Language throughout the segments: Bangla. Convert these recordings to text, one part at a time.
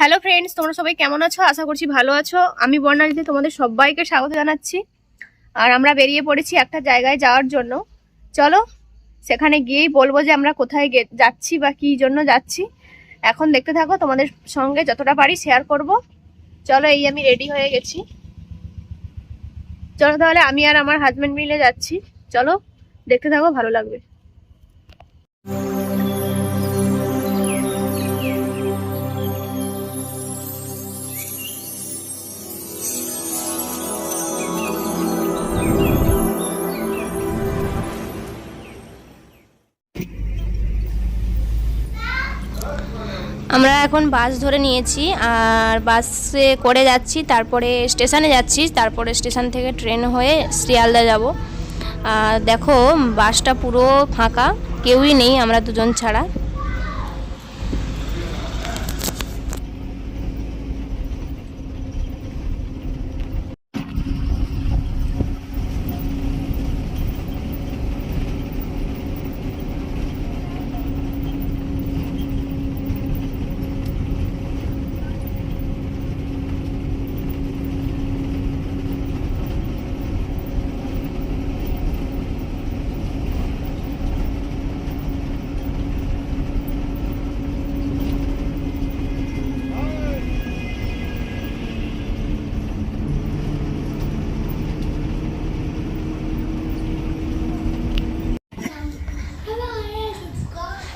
হ্যালো ফ্রেন্ডস তোমরা সবাই কেমন আছো? আশা করছি ভালো আছো। আমি বর্ণালীতে তোমাদের সবাইকে স্বাগত জানাচ্ছি। আর আমরা বেরিয়ে পড়েছি একটা জায়গায় যাওয়ার জন্য। চলো, সেখানে গিয়েই বলব যে আমরা কোথায় যাচ্ছি বা কী জন্য যাচ্ছি। এখন দেখতে থাকো, তোমাদের সঙ্গে যতটা পারি শেয়ার করব। চলো, এই আমি রেডি হয়ে গেছি। চলো তাহলে, আমি আর আমার হাজব্যান্ড মিলে যাচ্ছি। চলো, দেখতে থাকো, ভালো লাগবে। আমরা এখন বাস ধরে নিয়েছি, আর বাসে করে যাচ্ছি, তারপরে স্টেশনে যাচ্ছি, তারপরে স্টেশন থেকে ট্রেন হয়ে শিয়ালদা যাব। আর দেখো, বাসটা পুরো ফাঁকা, কেউই নেই, আমরা দুজন ছাড়া।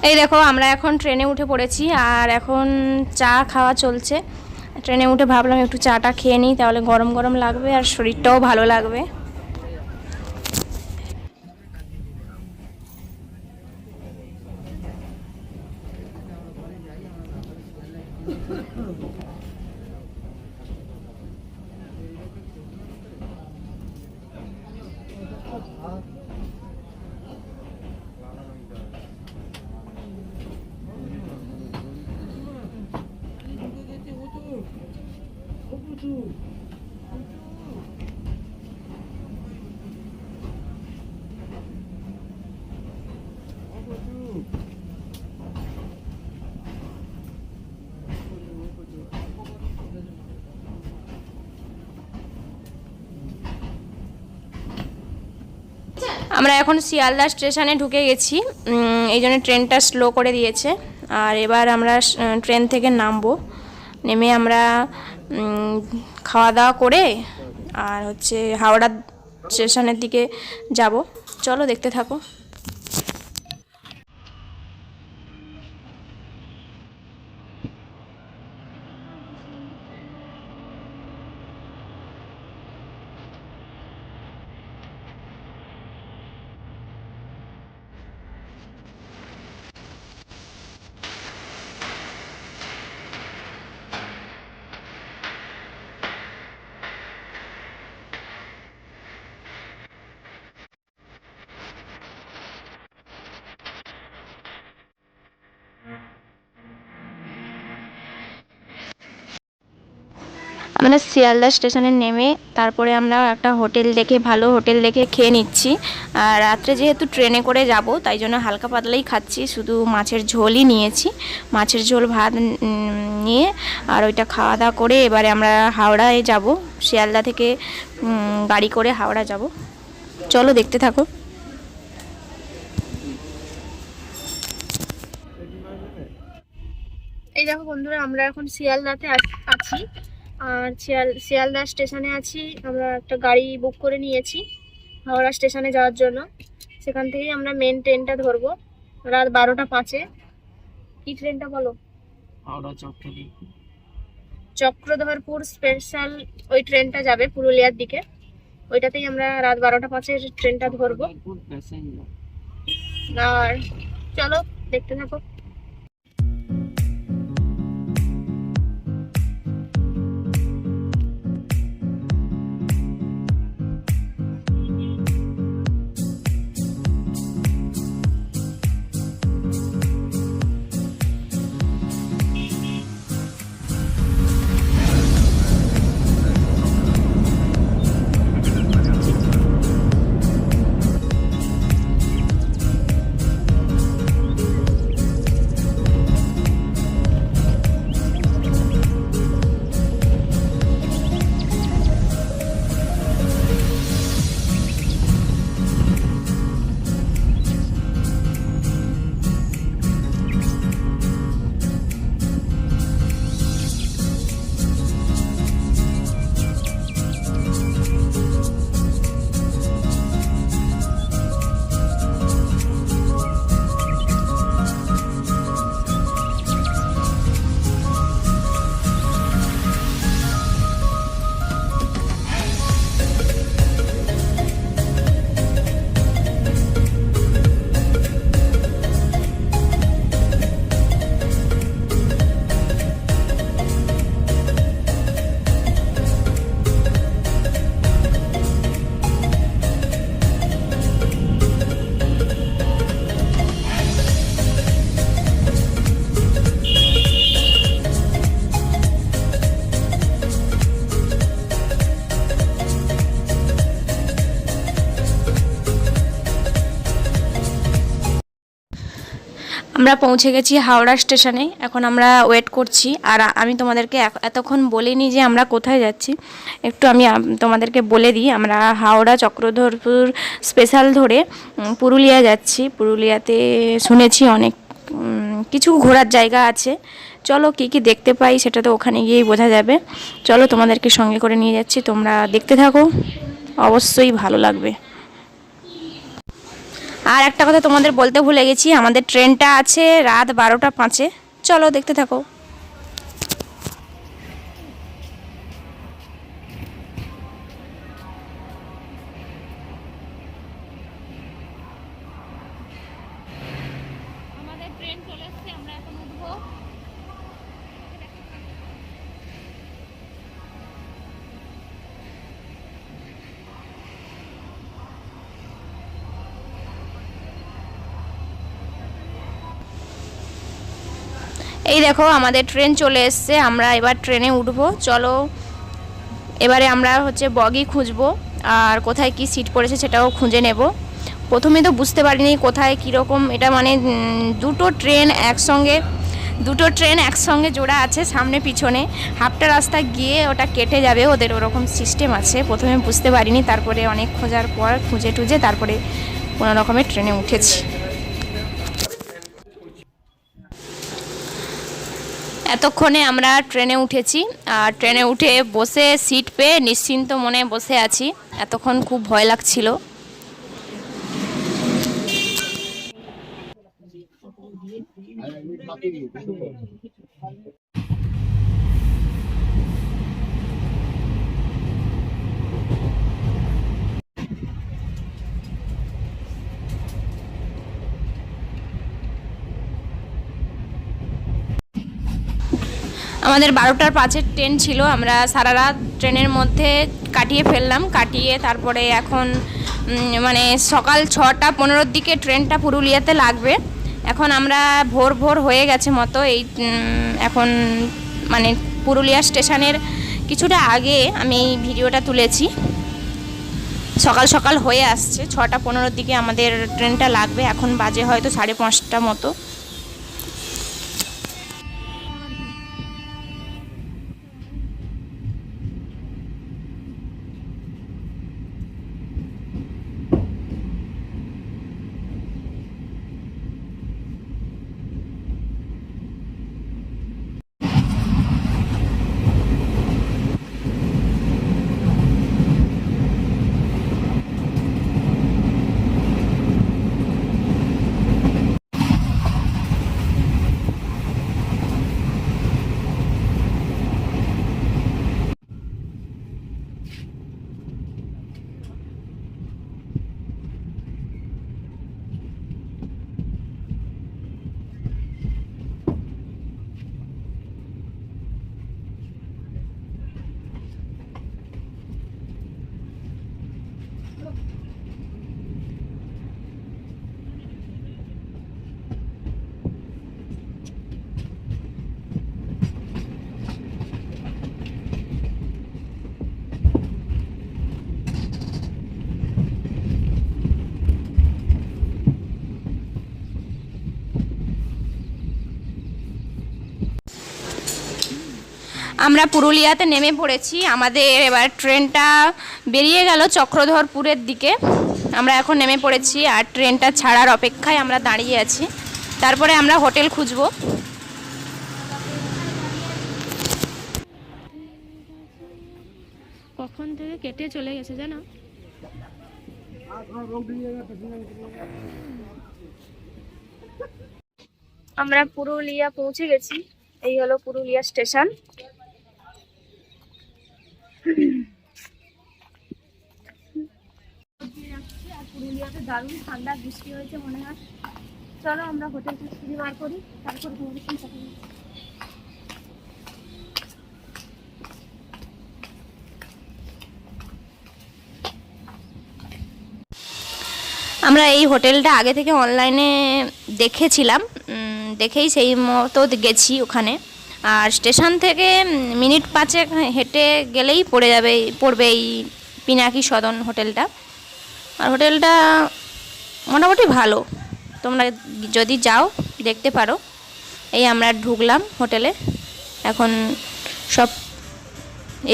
এই দেখো, আমরা এখন ট্রেনে উঠে পড়েছি আর এখন চা খাওয়া চলছে। ট্রেনে উঠে ভাবলাম একটু চাটা খেয়ে নিই, তাহলে গরম গরম লাগবে আর শরীরটাও ভালো লাগবে। আমরা এখন শিয়ালদা স্টেশনে ঢুকে গেছি। এই জন্য ট্রেনটা স্লো করে দিয়েছে। আর এবার আমরা ট্রেন থেকে নামবো। নেমে আমরা খাওয়া দাওয়া করে আর হচ্ছে হাওড়া স্টেশনের দিকে যাব। চলো দেখতে থাকো। আমরা শিয়ালদা স্টেশনে নেমে তারপরে আমরা একটা হোটেল দেখে, ভালো হোটেল দেখে খেয়ে নিচ্ছি। আর রাত্রে যেহেতু ট্রেনে করে যাব, তাই জন্য হালকা পাতলাই খাচ্ছি। শুধু মাছের ঝোলই নিয়েছি। মাছের ঝোল ভাত নিয়ে আর ওইটা খাওয়া দাওয়া করে এবারে আমরা হাওড়ায় যাব। শিয়ালদা থেকে গাড়ি করে হাওড়া যাব। চলো দেখতে থাকো। এই দেখো বন্ধুরা, আমরা এখন শিয়ালদাতে আছি। আর শিয়াল শিয়ালদা স্টেশনে আছি। আমরা একটা গাড়ি বুক করে নিয়েছি হাওড়া স্টেশনে যাওয়ার জন্য। সেখান থেকেই আমরা মেন ট্রেনটা ধরবো। রাত বারোটা পাঁচে। কি ট্রেনটা বলো? হাওড়া চট্টগ্রাম চক্রধরপুর স্পেশাল ওই ট্রেনটা যাবে পুরুলিয়ার দিকে। ওইটাতেই আমরা রাত বারোটা পাঁচে ট্রেনটা ধরবো। আর চলো দেখতে থাকো। আমরা পৌঁছে গেছি হাওড়া স্টেশনে। এখন আমরা ওয়েট করছি। আর আমি তোমাদেরকে এতক্ষণ বলিনি যে আমরা কোথায় যাচ্ছি। একটু আমি তোমাদেরকে বলে দিই, আমরা হাওড়া চক্রধরপুর স্পেশাল ধরে পুরুলিয়া যাচ্ছি। পুরুলিয়াতে শুনেছি অনেক কিছু ঘোরার জায়গা আছে। চলো কি কি দেখতে পাই সেটা তো ওখানে গিয়েই বোঝা যাবে। চলো তোমাদেরকে সঙ্গে করে নিয়ে যাচ্ছি, তোমরা দেখতে থাকো। অবশ্যই ভালো লাগবে। আর একটা কথা তোমাদের বলতে ভুলে গেছি, আমাদের ট্রেনটা আছে রাত বারোটা পাঁচে। চলো দেখতে থাকো। এই দেখো, আমাদের ট্রেন চলে এসছে। আমরা এবার ট্রেনে উঠবো। চলো, এবারে আমরা হচ্ছে বগি খুঁজবো আর কোথায় কি সিট পড়েছে সেটাও খুঁজে নেব। প্রথমে তো বুঝতে পারিনি কোথায় কীরকম এটা মানে দুটো ট্রেন একসঙ্গে, দুটো ট্রেন একসঙ্গে জোড়া আছে সামনে পিছনে। হাফটা রাস্তা গিয়ে ওটা কেটে যাবে, ওদের ওরকম সিস্টেম আছে। প্রথমে বুঝতে পারিনি, তারপরে অনেক খোঁজার পর খুঁজে টুজে তারপরে কোনো রকমের ট্রেনে উঠেছি। এতক্ষণে আমরা ট্রেনে উঠেছি, আর ট্রেনে উঠে বসে সিট পেয়ে নিশ্চিন্ত মনে বসে আছি। এতক্ষণ খুব ভয় লাগছিল। আমাদের বারোটার পাঁচের ট্রেন ছিল, আমরা সারা রাত ট্রেনের মধ্যে কাটিয়ে ফেললাম, কাটিয়ে তারপরে এখন মানে সকাল ছটা পনেরোর দিকে ট্রেনটা পুরুলিয়াতে লাগবে। এখন আমরা ভোর ভোর হয়ে গেছে মতো, এই এখন মানে পুরুলিয়া স্টেশনের কিছুটা আগে আমি এই ভিডিওটা তুলেছি। সকাল সকাল হয়ে আসছে, ছটা পনেরোর দিকে আমাদের ট্রেনটা লাগবে, এখন বাজে হয়তো সাড়ে পাঁচটা মতো। আমরা পুরুলিয়াতে নেমে পড়েছি। আমাদের এবার ট্রেনটা বেরিয়ে গেল চক্রধরপুরের দিকে। আমরা এখন নেমে পড়েছি আর ট্রেনটা ছাড়ার অপেক্ষায় আমরা দাঁড়িয়ে আছি। তারপরে আমরা হোটেল খুঁজবো। কখন থেকে কেটে চলে গেছে জানো? আমরা পুরুলিয়া পৌঁছে গেছি। এই হলো পুরুলিয়া স্টেশন। পুরুলিয়াতে দারুণ ঠান্ডা, বৃষ্টি হয়েছে মনে হয়। চলো আমরা বার করি, তারপর। আমরা এই হোটেলটা আগে থেকে অনলাইনে দেখেছিলাম দেখেই সেই মতো গেছি ওখানে। আর স্টেশন থেকে মিনিট পাঁচেক হেঁটে গেলেই পড়ে যাবে, পড়বে এই পিনাকি সদন হোটেলটা। আর হোটেলটা মোটামুটি ভালো। তোমরা যদি যাও, দেখতে পারো। এই আমরা ঢুকলাম হোটেলে। এখন সব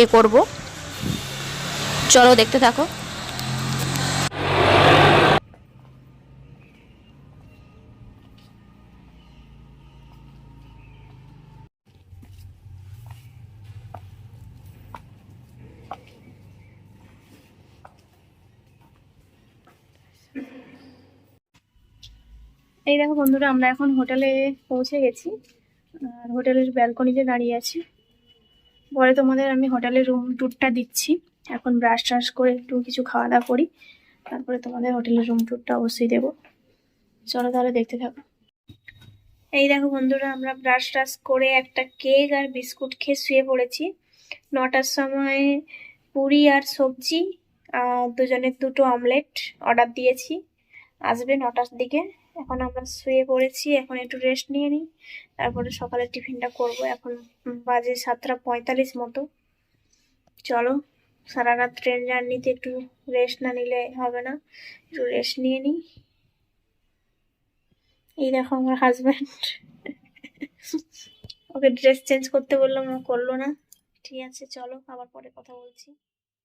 এ করব। চলো দেখতে থাকো। এই দেখো বন্ধুরা, আমরা এখন হোটেলে পৌঁছে গেছি। আর হোটেলের ব্যালকনিতে দাঁড়িয়ে আছি। পরে তোমাদের আমি হোটেলের রুম ট্যুরটা দিচ্ছি। এখন ব্রাশ ট্রাশ করে একটু কিছু খাওয়া দাওয়া করি। তারপরে তোমাদের হোটেলের রুম ট্যুরটা অবশ্যই দেবো। চলো তাহলে দেখতে থাকো। এই দেখো বন্ধুরা, আমরা ব্রাশ ট্রাশ করে একটা কেক আর বিস্কুট খেয়ে শুয়ে পড়েছি। নটার সময় পুরি আর সবজি দুজনের দুটো অমলেট অর্ডার দিয়েছি। আসবে নটার দিকে। এখন আমরা শুয়ে পড়েছি, এখন একটু রেস্ট নিয়ে নিই। তারপরে সকালে টিফিনটা করব, এখন বাজে সাতটা পঁয়তাল্লিশ মতো। চলো সারা রাত ট্রেন জার্নিতে একটু রেস্ট না নিলে হবে না। একটু রেস্ট নিয়ে নিই। এই দেখো আমার হাজব্যান্ড ওকে ড্রেস চেঞ্জ করতে বললাম, ও করল না। ঠিক আছে, চলো আবার পরে কথা বলছি।